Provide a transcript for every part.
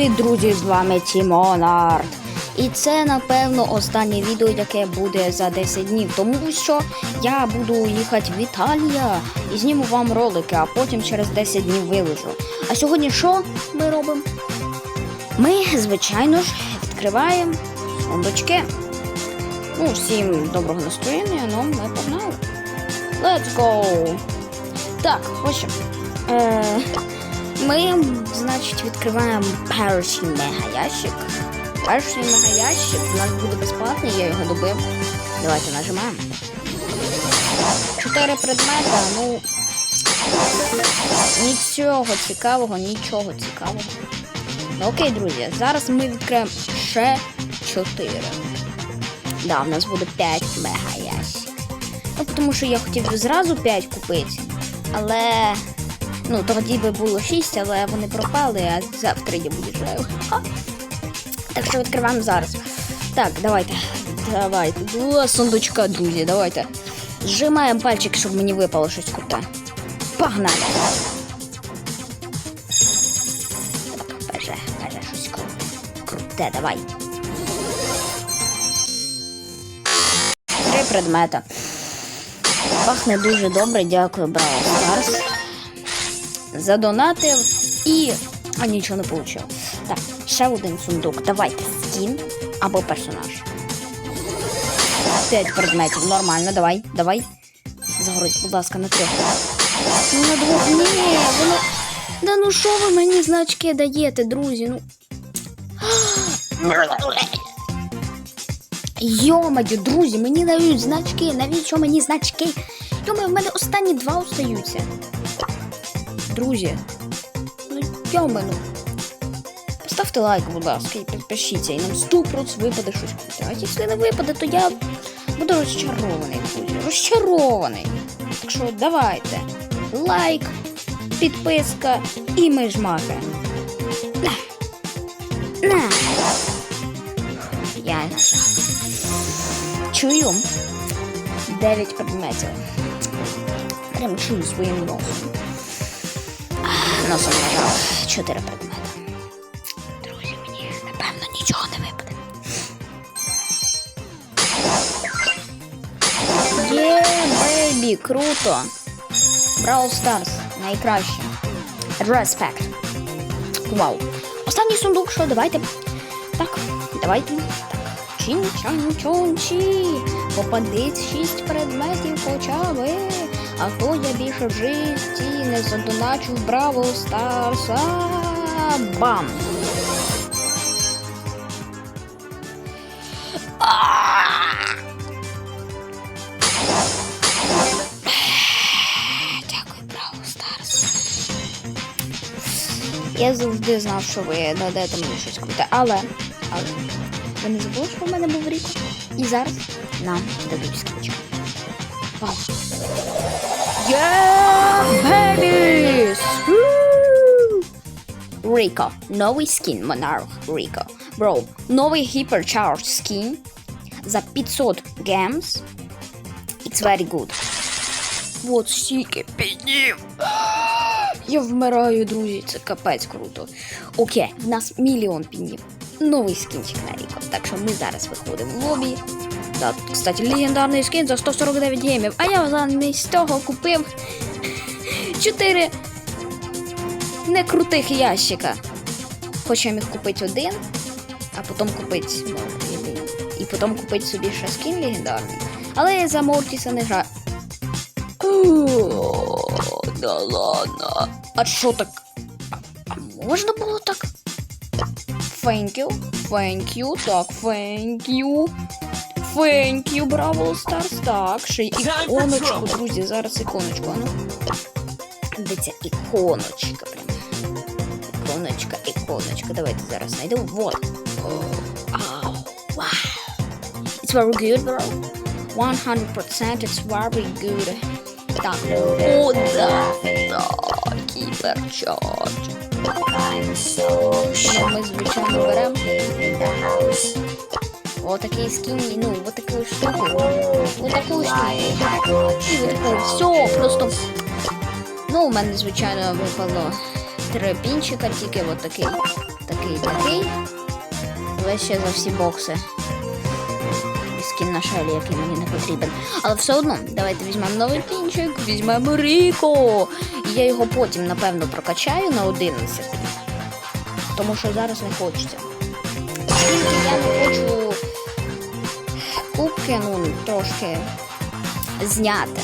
Привіт, друзі! З вами Тімонард. І це, напевно, останнє відео, яке буде за 10 днів, тому що я буду їхати в Італія і зніму вам ролики, а потім через 10 днів виложу. А сьогодні що ми робимо? Ми, звичайно ж, відкриваємо сундучки. Ну, всім доброго настроєння, ну ми погнали. Let's go! Так, ось. Е, ми, значить, відкриваємо перший мегаящик. Перший мегаящик у нас буде безплатний, я його добив. Давайте нажимаємо. Чотири предмета, ну. Нічого цікавого, нічого цікавого. Ну окей, друзі, зараз ми відкриємо ще 4. Да, в нас буде 5 мегаящик. Ну, тому що я хотів би зразу 5 купити, але. Ну, тоді би було 6, але вони пропали, а завтра я. Ха. Так що відкриваємо зараз. Так, давайте. Давайте. Два сундучка, друзі, давайте. Зжимаємо пальчик, щоб мені випало щось круте. Погнали. Так, беже, беже, щось круте, давай. Три предмета. Пахне дуже добре, дякую, Браво Старс задонатив і. А нічого не вийшло. Так, ще один сундук. Давайте скін або персонаж. П'ять предметів. Нормально, давай, давай. Загородь, будь ласка, на трьох. Ну на двох. Ні, воно. Да ну що ви мені значки даєте, друзі? Ну. Йомадю, друзі, мені дають значки. Навіщо мені значки? Йома, в мене останні два остаються. Друзі, ну йоману. Поставте лайк, будь ласка, і підпишіться, і нам 100% випаде щось круте. А якщо не випаде, то я буду розчарований, друзі. Розчарований. Так що давайте. Лайк, підписка і ми жмаки. На. На. Я. Чую. Дев'ять предметів. Прям чую своїм носом. Носом нажав чотири предмети. Друзі, мені напевно нічого не випаде. Є, бейбі, круто. Brawl Stars, найкраще. Респект. Вау. Останній сундук, що давайте. Так, давайте. Так. Чин чан чон чі. Попадить шість предметів хоча би. А то я більше в житті не задоначу Браво Старса. Бам! Дякую, Браво Старс. Я завжди знав, що ви надаєте мені щось круте, але, але ви не забули, що в мене був рік? І зараз нам дадуть скінчик. Вау. Yeah, babies! Rico. Новий скін Monarch Rico. Bro, новий Hypercharge скін за 500 гемс. It's very good. Вот стільки піднів. Я вмираю, друзі, це капець круто. Окей, в нас мільйон піднів. Новий скінчик на Ріко. Так що ми зараз виходимо в лобі. Да, кстати, легендарний скін за 149 гемів. А я замість того купив 4 некрутих ящика. Хоча я міг купити один, а потім купити. І, потім купити собі ще скін легендарний. Але я за Мортіса не граю. Да ладно. А що так? А можна було так? Thank you, thank you, так, thank you. Thank you, Браво Старс. Так, ще й іконочку, друзі, зараз іконочку, а ну. Де ця іконочка прям. Іконочка, іконочка. Давайте зараз знайдемо. Вот. Ау, вау. It's very good, bro. 100% it's very good. Так. О, да. Так, кіберчардж. Ну, ми, звичайно, беремо. Отакий скін, ну, вот таку штуку. Вот таку штуку. І вот. Все, просто. Ну, у мене, звичайно, випало три пінчика, тільки от такий. такий, такий. Вище за всі бокси. І скін на шелі, який мені не потрібен. Але все одно, давайте візьмемо новий кінчик, візьмемо Ріко. І я його потім, напевно, прокачаю на 11. Тому що зараз не хочеться. Я не хочу кубки, ну, трошки зняти,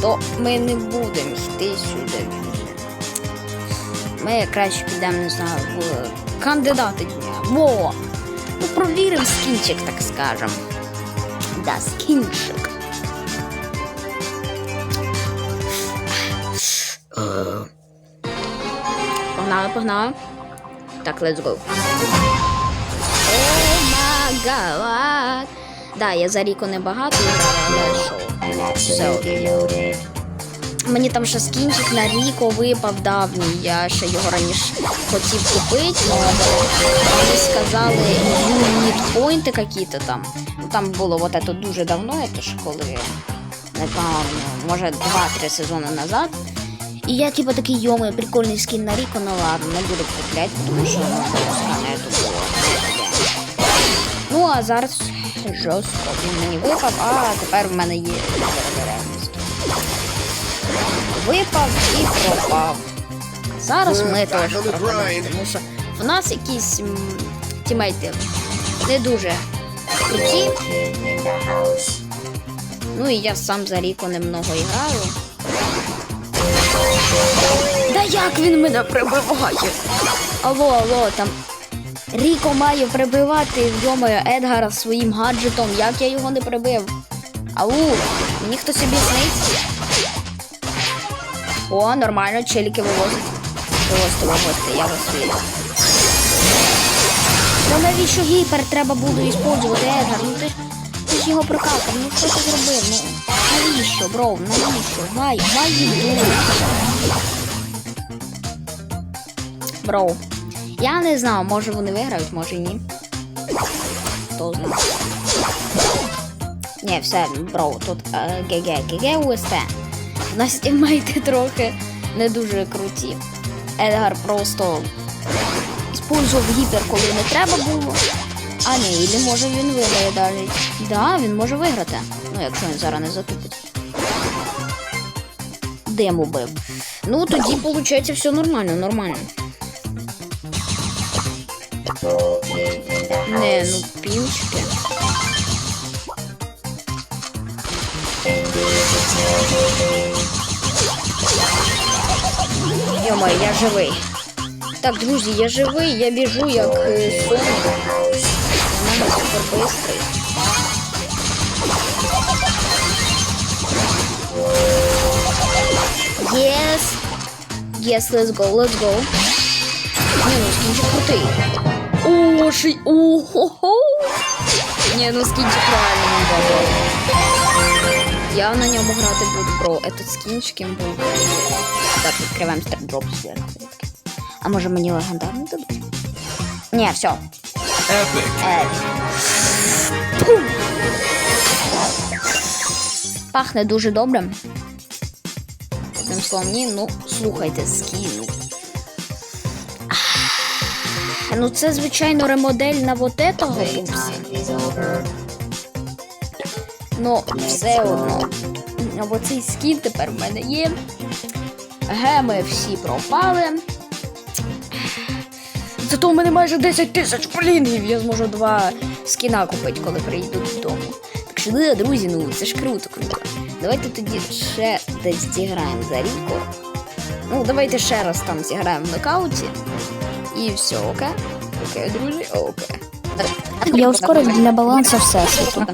то ми не будемо йти сюди. Ми краще підемо, не знаю, в кандидати дня. Во! Ну, провіримо скінчик, так скажем. Да, скінчик. Погнали, погнали. Так, let's go. О май гад. Да, я за Ріко небагато грала, але що? Все. Мені там ще скінчик на Ріко випав давній. Я ще його раніше хотів купити, але мені сказали юніт поінти какі-то там. Ну, Там було вот это дуже давно, це ж коли не пам'ятаю, може 2-3 сезони назад. І я типа такий йоми, прикольний скін на Ріко, ну ладно, не буду купляти, тому що ну, скане було. Ну а зараз жорстко він мені випав, а тепер в мене є переберемо. Випав і пропав. Зараз ми теж пропадемо, тому що в нас якісь м, тімейти не дуже круті. Ну і я сам за Ріко немного граю. Да як він мене прибиває? Алло, алло, там Ріко має прибивати йомою Едгара своїм гаджетом. Як я його не прибив? Ау, мені хтось об'яснить? О, нормально, челіки вивозять. Вивозьте, вивозьте, я вас вірю. Ну навіщо гіпер треба було використовувати Едгар? Ну ти, ж- ти ж його прокакав, ну що ти зробив? Ну навіщо, бро, навіщо? Вай, вай їду. Бро. Я не знаю, може вони виграють, може ні. Хто знає. Ні, все, бро, тут е, ГГ, ГГ УСТ. У нас тімейти трохи не дуже круті. Едгар просто спользував гіпер, коли не треба було. А ні, і може він виграє далі. Да, він може виграти. Ну, якщо він зараз не затупить. Дим убив. Ну, тоді, виходить, все нормально, нормально. Не, ну пінчики. Йомай, я живий. Так, друзі, я живий, я біжу як е, Соник. Я супер бистрий. Yes. Yes, let's go, let's go. Ні, ну скінчик крутий. О, ши... Ого! Ні, ну скінчик реально не бабо. Я на ньому грати буду, бро. Этот скінчик їм був. Так, відкриваємо стардроп зверху. А може мені легендарний дадуть? Ні, все. Е. Пум. Пахне дуже добре. Одним словом, ні, ну, слухайте, скину. Ну, це, звичайно, ремодель на вот этого пупса. Ну, все одно. Або цей скін тепер в мене є. Геми всі пропали. Зато у мене майже 10 тисяч полінгів. Я зможу два скіна купити, коли прийду додому. Так що, да, друзі, ну це ж круто, круто. Давайте тоді ще десь зіграємо за Ріко. Ну, давайте ще раз там зіграємо в нокауті. І все, окей? Окей, друзі, окей. Я ускорив для балансу всесвіту.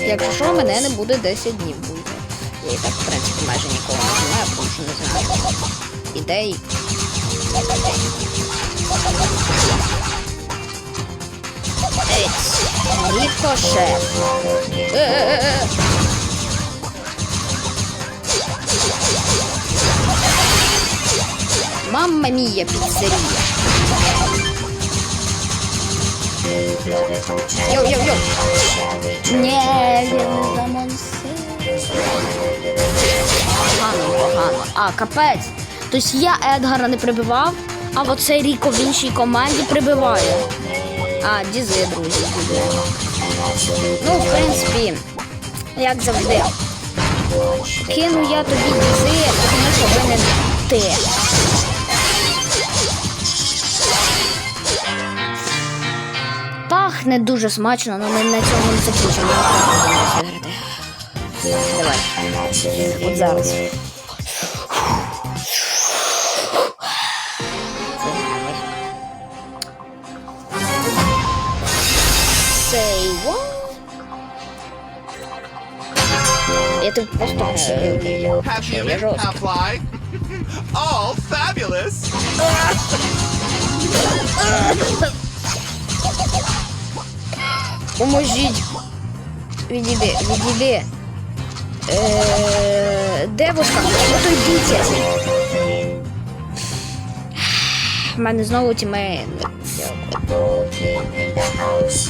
Якщо що, мене не буде 10 днів буде. Я і так, в принципі, майже нікого не знаю, тому що не знаю. Ідей. Рікошет. Мамма мія піцерія. Йоу-йоу-йоу. Не, він не замонсив. Погано, погано. А, капець. Тобто я Едгара не прибивав, А оцей Ріко в іншій команді прибиває. А, дізи, друзі. Ну, в принципі, як завжди. Кину я тобі дізи, тому що ви не ти. Пахне дуже смачно, але ми на цьому не закінчимо. Давай. От зараз. Say what? Я тобі просто. All fabulous. Поможіть. Відійди, відійди. Е, девушка, ото йдіться. У мене знову тімейт.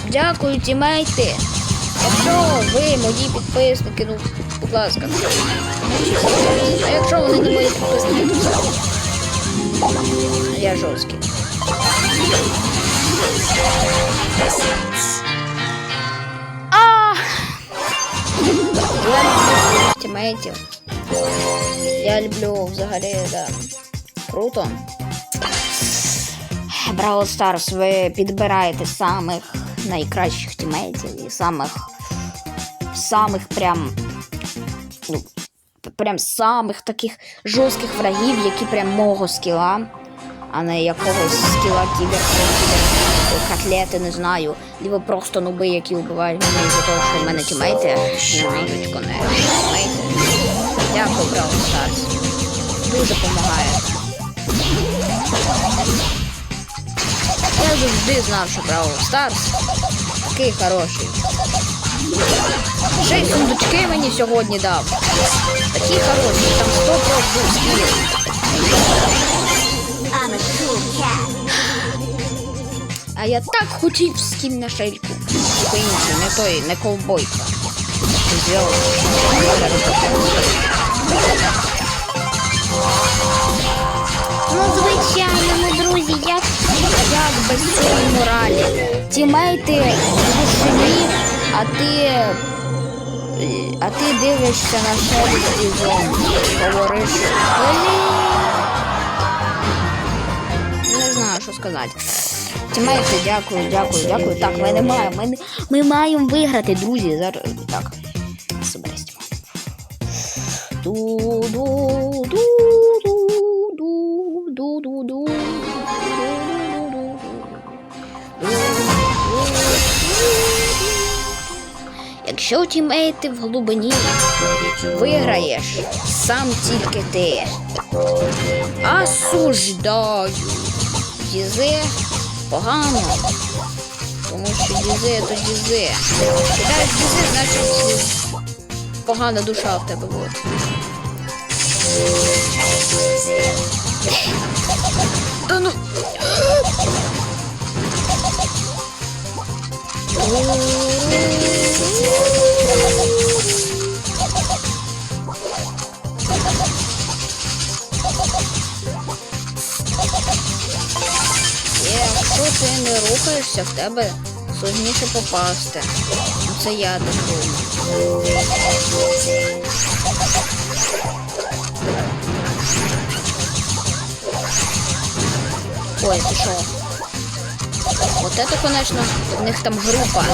Дякую, тімейти. Якщо ви мої підписники, ну, будь ласка. А якщо вони не мої підписники, то. Я жорсткий. Я люблю тімейтів. Я люблю взагалі, да. Круто. Браво Старс, ви підбираєте самих найкращих тімейтів і самих самих прям. Ну, прям самих таких жорстких врагів, які прям мого скіла, а не якогось скіла кібер котлети, не знаю. Либо просто нуби, які вбивають мене за того, що в мене тімейти немножечко не тімейти. Дякую, Браво Старс. Дуже допомагає. Я завжди знав, що Браво Старс такий хороший. Й сундучки мені сьогодні дав. Такі хороші, там 100 був скіл. А я так хотів скін на шельку. Тільки не той, не ковбойка. Ну, звичайно, ну, друзі, як, як без цієї моралі. Тімейти душеві, а ти. А ти дивишся на шелест і. Говориш. Не знаю, що сказати. Тімейти, дякую, дякую, дякую. Так, ми не маємо. Ми, ми маємо виграти, друзі. Зараз. Так. Соберись. Якщо тімейти в глибині виграєш сам тільки ти. Осуждаю. Дізе погано. Тому що дізе то дізе. Кидаєш дізе, значить погана душа в тебе буде. Та ну. Якщо ти не рухаєшся, в тебе сложніше попасти. Це я так думаю. Ой, ти що? Вот это, конечно, в них там група.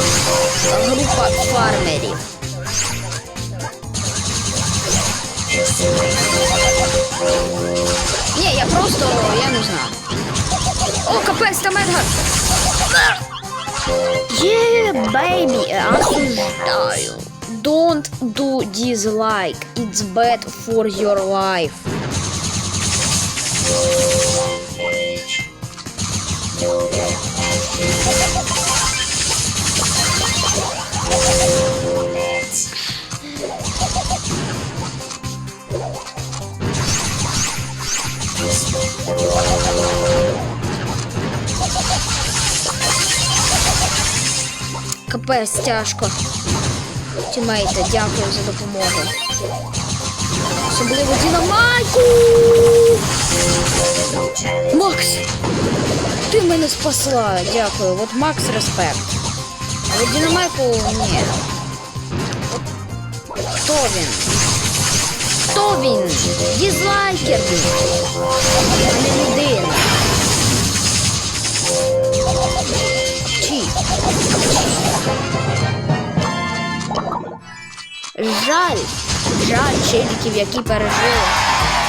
Група фармерів. Ні, я просто, я не знаю. О, капець, там Едгар! Є, бейбі, осуждаю. Don't do dislike. It's bad for your life. Капець тяжко. Тімейте, дякую за допомогу. Особливо Дінамайку! Макс! Ти мене спасла, дякую. От Макс респект. А от Дінамайку ні. Хто він? Хто він? Дізлайкер він. А людина. Жаль, жаль челіків, які пережили.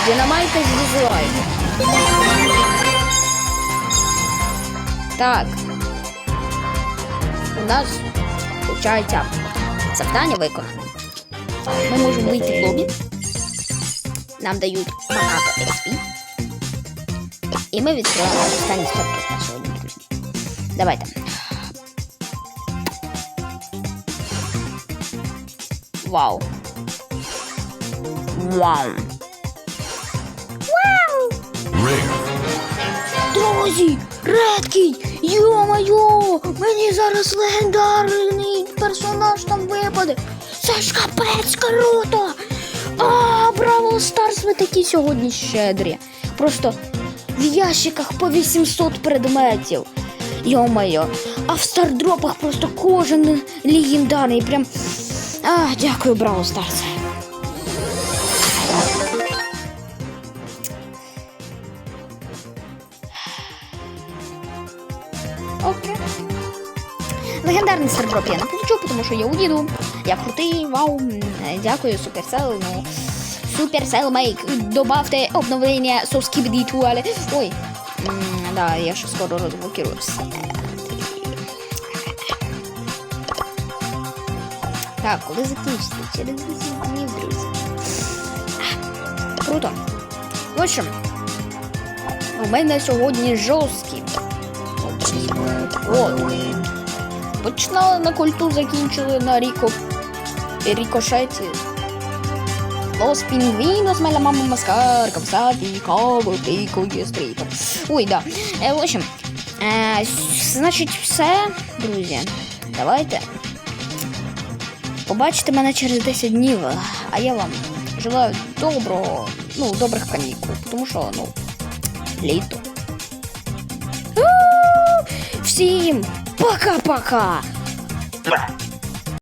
Динамайка з дізлайком. Так. У нас, виходить, завдання виконане. Ми можемо вийти в лобі. Нам дають багато XP. І ми відкриваємо останній стартап на сьогодні. Давайте. Вау. Вау. Друзі, редкий! Йо-моє! Мені зараз легендарний персонаж там випаде. Це ж капець круто! А, Браво Старс, ви такі сьогодні щедрі. Просто в ящиках по 800 предметів. Йо-моє, а в стардропах просто кожен легендарний. Прям. А, дякую, Браво Старс. Окей. Легендарний стардроп я не получу, тому що я уїду. Я крутий, вау. Дякую, Supercell. Ну, Supercell Make. Добавте обновлення Soskibidi Туале. Ой. Да, я ще скоро розблокирую. Так, коли закінчиться? Через 10 днів, друзі. Круто. В общем, у мене сьогодні жорсткі. От. Починали на культу, закінчили на Ріко. Рікошеті. Los pingvinos me la mama mascar, капсаті, каву, піку, єстріпер. Ой, да. Е, в общем, е, значить, все, друзі. Давайте. Побачите мене через 10 днів, а я вам желаю доброго, ну, добрих канікул, тому що, ну, літо. Всім пока-пока!